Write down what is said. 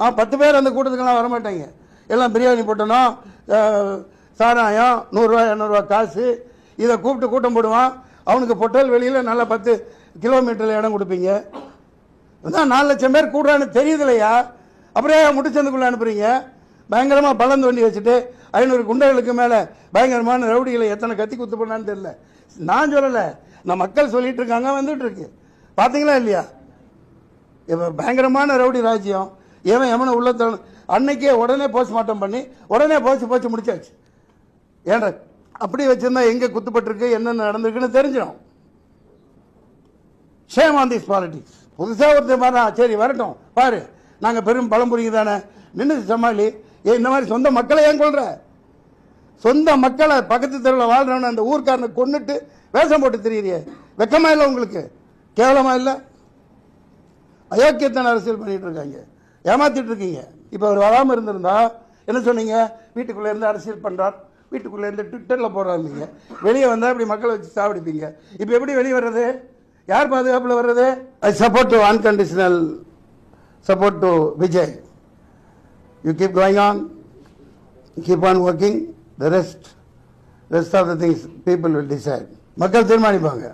ஆ பத்து பேர் அந்த கூட்டத்துக்கெல்லாம் வரமாட்டாங்க. எல்லாம் பிரியாணி போட்டணும் சாராயம் நூறுரூவா இரநூறுவா காசு இதை கூப்பிட்டு கூட்டம் போடுவான். அவனுக்கு பொட்டல் வெளியில் நல்லா பத்து கிலோமீட்டரில் இடம் கொடுப்பீங்க. அதான் நாலு லட்சம் பேர் கூடுறான்னு தெரியுது இல்லையா அப்படியே முடிச்சதுக்குள்ளே அனுப்புறீங்க. பயங்கரமாக பலந்து வண்டி வச்சுட்டு ஐநூறு குண்டர்களுக்கு மேலே பயங்கரமான ரவுடிகளை எத்தனை கத்தி குத்து பண்ணான்னு தெரியல. நான் சொல்லலை. நான் மக்கள் சொல்லிட்டு இருக்காங்க வந்துட்டு இருக்கு. பார்த்தீங்களா இல்லையா? இப்போ பயங்கரமான ரவுடி ராஜ்யம். எவன் எவனை உள்ள தள்ளு- அன்னைக்கே உடனே போஸ்ட்மார்ட்டம் பண்ணி உடனே போச்சு போச்சு முடிச்சாச்சு. ஏன்டா அப்படி வச்சிருந்தா எங்க குத்துப்பட்டிருக்கு என்னென்ன நடந்திருக்குன்னு தெரிஞ்சிடும். ஷேம் ஆன் திஸ் பாலிட்டிக்ஸ் புதுசாக ஒருத்தர் மாறா சரி வரட்டும் பாரு. நாங்கள் பெரும் பழம்புரிங்க தானே நின்று சமாளி ஏ இந்த மாதிரி சொந்த மக்களை ஏன் கொள்ற சொந்த மக்களை பக்கத்து தெருவில் வாழ்றவன அந்த ஊர்க்காரனை கொன்னுட்டு வேஷம் போட்டு தெரியுறியே. வெக்கமா இல்லை உங்களுக்கு? கேவலமா இல்லை? அயோக்கியத்தன அரசியல் பண்ணிட்டு இருக்காங்க. ஏமாத்திட்டு இருக்கீங்க இப்போ அவர் வராமல் இருந்திருந்தா என்ன சொன்னீங்க? வீட்டுக்குள்ளே இருந்து அரசியல் பண்ணுறார் வீட்டுக்குள்ளே இருந்து ட்விட்டரில் போடுறாங்க வெளியே வந்தால் இப்படி மக்களை வச்சு சாப்பிடுப்பீங்க இப்போ எப்படி வெளியே வர்றது? யார் பாதுகாப்பில் வர்றது? I support to unconditional support to Vijay you keep going on keep on working the rest rest of the things people will decide மக்கள் தீர்மானிப்பாங்க.